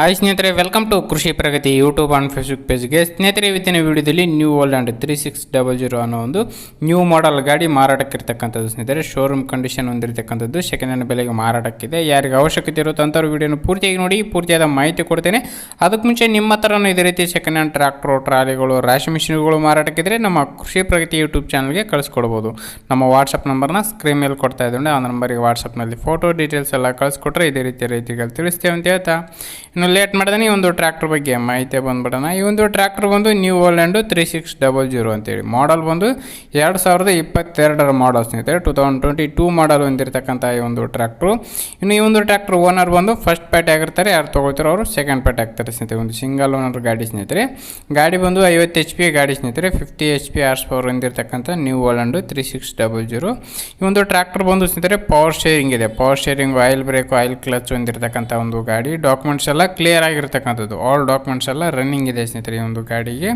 Hi ಸ್ನೇಹಿತರೆ welcome to Krishi Pragati YouTube and Facebook ಪೇಜ್ಗೆ ಸ್ನೇಹಿತರೆ, ಇವತ್ತಿನ ವಿಡಿಯೋದಲ್ಲಿ New Holland three six double zero ಅನ್ನೋ ಒಂದು ನ್ಯೂ ಮಾಡೆಲ್ ಗಾಡಿ ಮಾರಾಟಕ್ಕಿರ್ತಕ್ಕಂಥದ್ದು ಸ್ನೇಹಿತರೆ. ಶೋರೂಮ್ ಕಂಡೀಷನ್ ಹೊಂದಿರತಕ್ಕಂಥದ್ದು ಸೆಕೆಂಡ್ ಹ್ಯಾಂಡ್ ಬೆಲೆಗೆ ಮಾರಾಟಕ್ಕಿದೆ. ಯಾರಿಗೆ ಅವಶ್ಯಕತೆ ಇರುತ್ತೋ ವಿಡಿಯೋನ ಪೂರ್ತಿಯಾಗಿ ನೋಡಿ, ಪೂರ್ತಿಯಾದ ಮಾಹಿತಿ ಕೊಡ್ತೇನೆ. ಅದಕ್ಕೆ ಮುಂಚೆ ನಿಮ್ಮ ಹತ್ರನೂ ಇದೇ ರೀತಿ ಸೆಕೆಂಡ್ ಹ್ಯಾಂಡ್ ಟ್ರ್ಯಾಕ್ಟ್ರು ಟ್ರಾಲಿಗಳು ರಾಶಿ ಮಿಷಿನ್ಗಳು ಮಾರಾಟಕ್ಕಿದ್ರೆ ನಮ್ಮ ಕೃಷಿ ಪ್ರಗತಿ ಯೂಟ್ಯೂಬ್ ಚಾನಲ್ಗೆ ಕಳಿಸ್ಕೊಡ್ಬೋದು. ನಮ್ಮ ವಾಟ್ಸಪ್ ನಂಬರ್ನ ಸ್ಕ್ರೀನ್ ಮೇಲೆ ಕೊಡ್ತಾ ಇದ್ದರೆ ಆ ನಂಬರಿಗೆ ವಾಟ್ಸಪ್ನಲ್ಲಿ ಫೋಟೋ ಡೀಟೇಲ್ಸ್ ಎಲ್ಲ ಕಳಿಸ್ಕೊಟ್ರೆ ಇದೇ ರೀತಿ ರೈತರಿಗೆ ತಿಳಿಸ್ತೇವೆ ಅಂತ ಹೇಳ್ತಾ. ಇನ್ನು ಲೇಟ್ ಮಾಡಿದಾನೆ, ಈ ಒಂದು ಟ್ರ್ಯಾಕ್ಟರ್ ಬಗ್ಗೆ ಮಾಹಿತಿ ಬಂದ್ಬಿಡೋಣ. ಈ ಒಂದು ಟ್ರ್ಯಾಕ್ಟರ್ ಬಂದು New Holland three six double zero ಅಂತೇಳಿ. ಮಾಡಲ್ ಬಂದು ಎರಡು ಸಾವಿರದ ಇಪ್ಪತ್ತೆರಡರ ಮಾಡಲ್ ಸ್ನೇಹಿತರೆ two thousand twenty two model ಹೊಂದಿರತಕ್ಕಂಥ ಈ ಒಂದು ಟ್ರ್ಯಾಕ್ಟ್ರು ಇನ್ನು ಈ ಒಂದು ಟ್ರ್ಯಾಕ್ಟರ್ ಓನರ್ ಬಂದು ಫಸ್ಟ್ ಪ್ಯಾಟಿ ಆಗಿರ್ತಾರೆ, ಯಾರು ತೊಗೊಳ್ತಾರೋ ಅವರು ಸೆಕೆಂಡ್ ಪ್ಯಾಟಿ ಆಗ್ತಾರೆ ಸ್ನೇಹಿತರೆ. ಒಂದು ಸಿಂಗಲ್ ಓನರ್ ಗಾಡಿ ಸ್ನೇಹಿತರೆ. ಗಾಡಿ ಬಂದು ಐವತ್ತು ಎಚ್ ಪಿ ಗಾಡಿ ಸ್ನೇಹಿತರೆ fifty H P horse power ಹೊಂದಿರತಕ್ಕಂಥ New Holland three six double zero ಈ ಒಂದು ಟ್ರ್ಯಾಕ್ಟರ್ ಬಂದು ಸ್ನೇಹಿತರೆ ಪವರ್ ಶೇರಿಂಗ್ ಇದೆ. Power sharing oil brake oil clutch ಹೊಂದಿರತಕ್ಕಂಥ ಒಂದು ಗಾಡಿ. ಡಾಕ್ಯುಮೆಂಟ್ಸ್ ಎಲ್ಲ ಕ್ಲಿಯರ್ ಆಗಿರ್ತಕ್ಕಂಥದ್ದು. ಆಲ್ ಡಾಕ್ಯುಮೆಂಟ್ಸ್ ಎಲ್ಲ ರನ್ನಿಂಗ್ ಇದೆ ಸ್ನೇಹಿತರೆ ಈ ಒಂದು ಗಾಡಿಗೆ.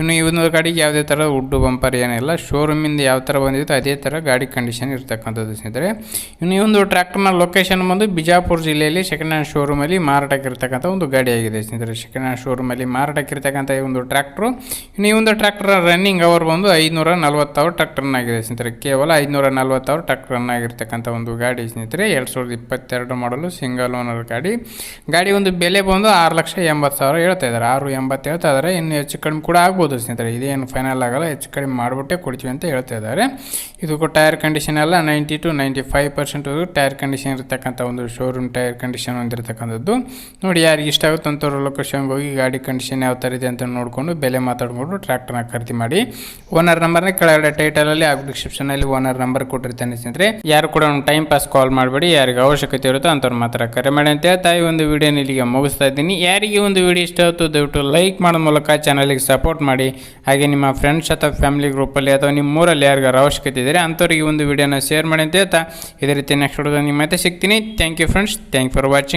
ಇನ್ನು ಈ ಒಂದು ಗಾಡಿಗೆ ಯಾವುದೇ ಥರ ಉಡ್ಡು ಬಂಪರ್ ಏನಿಲ್ಲ ಶೋರೂಮಿಂದ ಯಾವ ಥರ ಬಂದಿತ್ತು ಅದೇ ಥರ ಗಾಡಿ ಕಂಡೀಷನ್ ಇರ್ತಕ್ಕಂಥದ್ದು ಸ್ನೇಹಿತರೆ. ಇನ್ನು ಈ ಒಂದು ಟ್ರ್ಯಾಕ್ಟರ್ನ ಲೊಕೇಶನ್ ಬಂದು ಬಿಜಾಪುರ ಜಿಲ್ಲೆಯಲ್ಲಿ ಸೆಕೆಂಡ್ ಹ್ಯಾಂಡ್ ಶೋರೂಮಲ್ಲಿ ಮಾರಾಟಕ್ಕಿರ್ತಕ್ಕಂಥ ಒಂದು ಗಾಡಿ ಆಗಿದೆ ಸ್ನೇಹಿತರೆ. ಸೆಕೆಂಡ್ ಹ್ಯಾಂಡ್ ಶೋರೂಮಲ್ಲಿ ಮಾರಾಟಕ್ಕಿರ್ತಕ್ಕಂಥ ಈ ಒಂದು ಟ್ರ್ಯಾಕ್ಟ್ರು ಇನ್ನು ಈ ಒಂದು ಟ್ರ್ಯಾಕ್ಟರ್ ರನ್ನಿಂಗ್ ಅವರ್ ಬಂದು ಐನೂರ ನಲ್ವತ್ತಾರು ಟ್ರ್ಯಾಕ್ಟರ್ನ ಟ್ರ್ಯಾಕ್ಟರ್ ಆಗಿದೆ ಸ್ನೇಹಿತರೆ. ಕೇವಲ ಐದುನೂರ ನಲ್ವತ್ತಾರು ಟ್ರ್ಯಾಕ್ಟರ್ನಾಗಿರ್ತಕ್ಕಂಥ ಒಂದು ಗಾಡಿ ಸ್ನೇಹಿತರೆ. ಎರಡು ಸಾವಿರದ ಇಪ್ಪತ್ತೆರಡು ಮಾಡಲು ಸಿಂಗಲ್ ಓನರ್ ಗಾಡಿ. ಗಾಡಿ ಒಂದು ಬೆಲೆ ಬಂದು ಆರು ಲಕ್ಷ ಎಂಬತ್ತು ಸಾವಿರ ಹೇಳ್ತಾ ಇದ್ದಾರೆ. ಆರು ಎಂಬತ್ತು ಹೇಳ್ತಾ ಇದ್ದಾರೆ. ಇನ್ನು ಹೆಚ್ಚು ಕಡಿಮೆ ಕೂಡ ಆಗ್ಬೋದು ಸ್ನೇಹಿತರೆ. ಇದೇನು ಫೈನಲ್ ಆಗಲ್ಲ, ಹೆಚ್ಚು ಕಡಿಮೆ ಮಾಡಿಬಿಟ್ಟೆ ಕೊಡ್ತೀವಿ ಅಂತ ಹೇಳ್ತಾ ಇದ್ದಾರೆ. ಇದಕ್ಕೂ ಟೈರ್ ಕಂಡೀಷನ್ ಎಲ್ಲ ninety two ninety five percent tyre condition ಇರತಕ್ಕಂಥ ಒಂದು ಶೋರೂಮ್ ಟೈರ್ ಕಂಡೀಷನ್ ಹೊಂದಿರತಕ್ಕಂಥದ್ದು. ನೋಡಿ ಯಾರಿಗೆ ಇಷ್ಟ ಆಗುತ್ತೆ ಅಂತವ್ರ ಲೊಕೇಶನ್ಗೆ ಹೋಗಿ ಗಾಡಿ ಕಂಡೀಷನ್ ಯಾವ ಥರ ಇದೆ ಅಂತ ನೋಡಿಕೊಂಡು ಬೆಲೆ ಮಾತಾಡ್ಕೊಂಡು ಟ್ರ್ಯಾಕ್ಟರ್ನ ಖರೀದಿ ಮಾಡಿ. ಓನರ್ ನಂಬರ್ನ ಕೆಳಗಡೆ ಟೈಟಲಲ್ಲಿ ಹಾಗೂ ಡಿಸ್ಕ್ರಿಪ್ಷನಲ್ಲಿ ಓನರ್ ನಂಬರ್ ಕೊಟ್ಟಿರ್ತಾನೆ ಸ್ನೇಹಿತರೆ. ಯಾರು ಕೂಡ ಟೈಮ್ ಪಾಸ್ ಕಾಲ್ ಮಾಡಬೇಡಿ. ಯಾರಿಗೆ ಅವಶ್ಯಕತೆ ಇರುತ್ತೋ ಅಂತವ್ರು ಮಾತ್ರ ಕರೆ ಮಾಡಿ ಅಂತ ಹೇಳ್ತಾ ಈ ಒಂದು ವಿಡಿಯೋನ ಇಲ್ಲಿಗೆ ಇದ್ದೀನಿ. ಯಾರಿಗೆ ಒಂದು ವಿಡಿಯೋ ಇಷ್ಟ ಆಯಿತು, ದಯವಿಟ್ಟು ಲೈಕ್ ಮಾಡೋ ಮೂಲಕ ಚಾನಲಿಗೆ ಸಪೋರ್ಟ್ ಮಾಡಿ. ಹಾಗೆ ನಿಮ್ಮ ಫ್ರೆಂಡ್ಸ್ ಅಥವಾ ಫ್ಯಾಮಿಲಿ ಗ್ರೂಪಲ್ಲಿ ಅಥವಾ ನಿಮ್ಮ ಊರಲ್ಲಿ ಯಾರಿಗಾರು ಅವಶ್ಯಕತೆ ಇದ್ದರೆ ಅಂಥವ್ರಿಗೆ ಒಂದು ವಿಡಿಯೋನ ಶೇರ್ ಮಾಡಿ ಅಂತ ಹೇಳ್ತಾ ಇದೇ ರೀತಿ ನೆಕ್ಸ್ಟ್ ವಿಡಿಯೋದಲ್ಲಿ ನಿಮ್ಮ ಮತ್ತೆ ಸಿಗ್ತೀನಿ. Thank you friends thank for watching